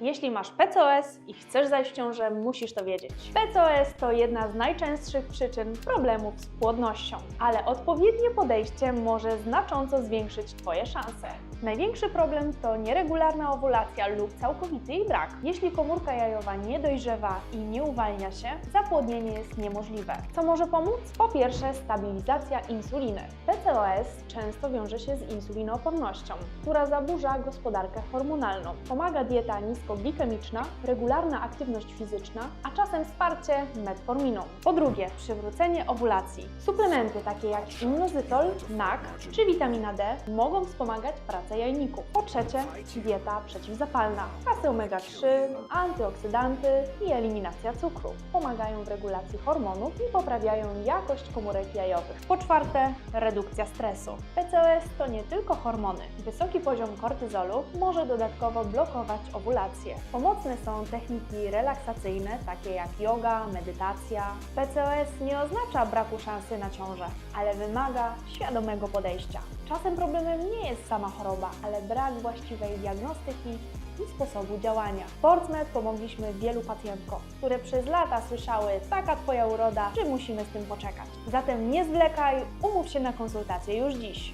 Jeśli masz PCOS i chcesz zajść w ciążę, musisz to wiedzieć. PCOS to jedna z najczęstszych przyczyn problemów z płodnością, ale odpowiednie podejście może znacząco zwiększyć Twoje szanse. Największy problem to nieregularna owulacja lub całkowity jej brak. Jeśli komórka jajowa nie dojrzewa i nie uwalnia się, zapłodnienie jest niemożliwe. Co może pomóc? Po pierwsze, stabilizacja insuliny. PCOS często wiąże się z insulinoopornością, która zaburza gospodarkę hormonalną. Pomaga dieta niskoglikemiczna, regularna aktywność fizyczna, a czasem wsparcie metforminą. Po drugie, przywrócenie owulacji. Suplementy takie jak immunozytol, NAK czy witamina D mogą wspomagać pracę jajników. Po trzecie, dieta przeciwzapalna. Kwasy omega-3, antyoksydanty i eliminacja cukru. Pomagają w regulacji hormonów i poprawiają jakość komórek jajowych. Po czwarte, redukcja stresu. PCOS to nie tylko hormony. Wysoki poziom kortyzolu może dodatkowo blokować owulację. Pomocne są techniki relaksacyjne, takie jak yoga, medytacja. PCOS nie oznacza braku szansy na ciążę, ale wymaga świadomego podejścia. Czasem problemem nie jest sama choroba, ale brak właściwej diagnostyki i sposobu działania. W Portsmed pomogliśmy wielu pacjentkom, które przez lata słyszały taka Twoja uroda, czy musimy z tym poczekać. Zatem nie zwlekaj, umów się na konsultację już dziś.